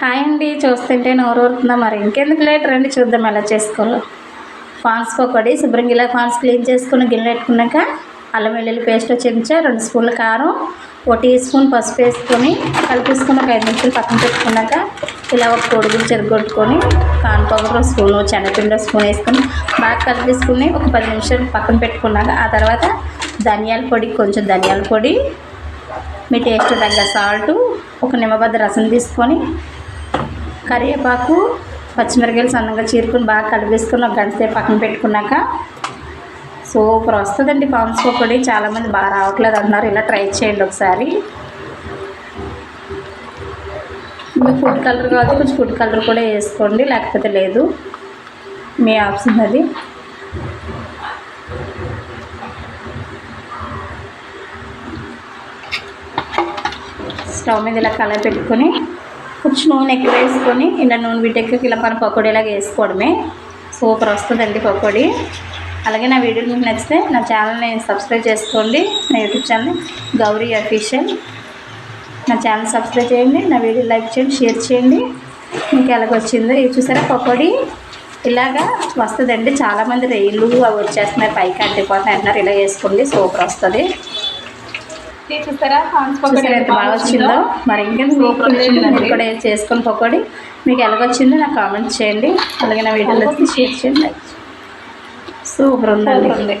Hi అండి చూస్తుంటే నోరు ఊరుతుందా మరి? ఇంకెందుకు లేట్? రండి చూద్దాం ఎలా చేసుకోవాలో. ఫాన్స్ పకోడీ శుభ్రంగా ఇలా ఫాన్స్ క్లీన్ చేసుకుని గిన్నె పెట్టుకున్నాక అల్లం వెల్లుల్లి పేస్ట్ చెంచా రెండు స్పూన్ల కారం ఒక టీ స్పూన్ పసుపు వేసుకొని కలిపేసుకుని ఒక ఐదు నిమిషాలు పక్కన పెట్టుకున్నాక ఇలా ఒక పొడుగులు చెరగొట్టుకొని కాన్ పౌడర్ స్పూను శనగపిండి స్పూన్ వేసుకొని బాగా కలిపేసుకుని ఒక పది నిమిషాలు పక్కన పెట్టుకున్నాక ఆ తర్వాత ధనియాల పొడి కొంచెం ధనియాల పొడి మీ టేస్ట్ తగ్గ సాల్ట్ ఒక నిమ్మబద్ద రసం తీసుకొని కరివేపాకు పచ్చిమిరకాయలు సన్నగా చీరుకుని బాగా కలిపేసుకుని ఒక గంట సేపు పక్కన పెట్టుకున్నాక సూపర్ వస్తుందండి పాన్స్ పకోడీ చాలామంది బాగా రావట్లేదు అన్నారు. ఇలా ట్రై చేయండి ఒకసారి. మీకు ఫుడ్ కలర్ కాదు కొంచెం ఫుడ్ కలర్ కూడా వేసుకోండి లేకపోతే లేదు. మీ ఆప్షన్ అది. స్టవ్ మీద ఇలా కలర్ పెట్టుకొని కొంచెం నూనె ఎక్కువ వేసుకొని ఇలా నూనె వీటెక్కి ఇలా మన పకోడీలాగా వేసుకోవడమే. సూపర్ వస్తుందండి పకోడీ. అలాగే నా వీడియో మీకు నచ్చితే నా ఛానల్ని సబ్స్క్రైబ్ చేసుకోండి. నా యూట్యూబ్ ఛానల్ గౌరీ అఫీషియల్ నా ఛానల్ సబ్స్క్రైబ్ చేయండి. నా వీడియో లైక్ చేయండి షేర్ చేయండి. మీకు ఎలాగొచ్చిందో ఇది చూసారా పకోడీ? ఇలాగా వస్తుందండి. చాలామంది రైళ్ళు అవి వచ్చేస్తున్నాయి. పైకి అంటిపోతున్నాయి. అంటున్నారు ఇలా వేసుకోండి. సూపర్ వస్తుంది. పకోడీ ఎంత బాగా వచ్చిందో? మరి ఇంకేం. మీరు కూడా చేసుకొని పకోడీ. మీకు ఎలాగొచ్చిందో నాకు కామెంట్ చేయండి. అలాగే నా వీడియోలో షేర్ చేయండి సూపర్ ఉందండి. ఉంది.